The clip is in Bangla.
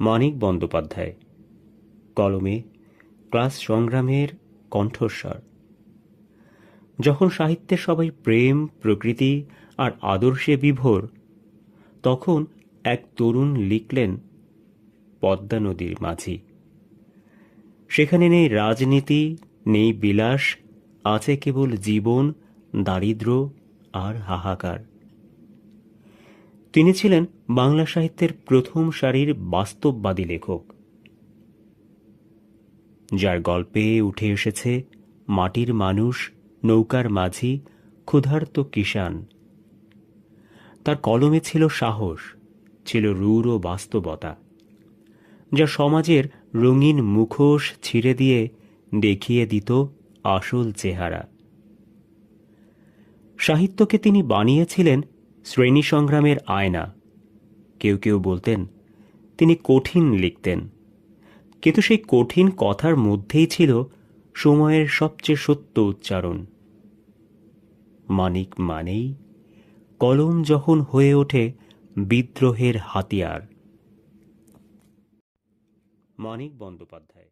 মানিক বন্দ্যোপাধ্যায়। কলমে ক্লাস সংগ্রামের কণ্ঠস্বর। যখন সাহিত্যে সবাই প্রেম, প্রকৃতি আর আদর্শে বিভোর, তখন এক তরুণ লিখলেন পদ্মা নদীর মাঝি। সেখানে নেই রাজনীতি, নেই বিলাস, আছে কেবল জীবন দারিদ্র আর হাহাকার। তিনি ছিলেন বাংলা সাহিত্যের প্রথম সারির বাস্তববাদী লেখক। যার গল্পে উঠে এসেছে, মাটির মানুষ, নৌকার মাঝি, ক্ষুধার্ত কিষান তার কলমে ছিল সাহস, ছিল রূঢ় বাস্তবতা, যা সমাজের রঙিন মুখোশ ছিঁড়ে দিয়ে দেখিয়ে দিত আসল চেহারা। সাহিত্যকে তিনি বানিয়েছিলেন শ্রেণি সংগ্রামের আয়না। কেউ কেউ বলতেন, তিনি কঠিন লিখতেন। কিন্তু সেই কঠিন কথার মধ্যেই ছিল সময়ের সবচেয়ে সত্য উচ্চারণ। মানিক মানেই কলম যখন হয়ে ওঠে বিদ্রোহের হাতিয়ার। মানিক বন্দ্যোপাধ্যায়।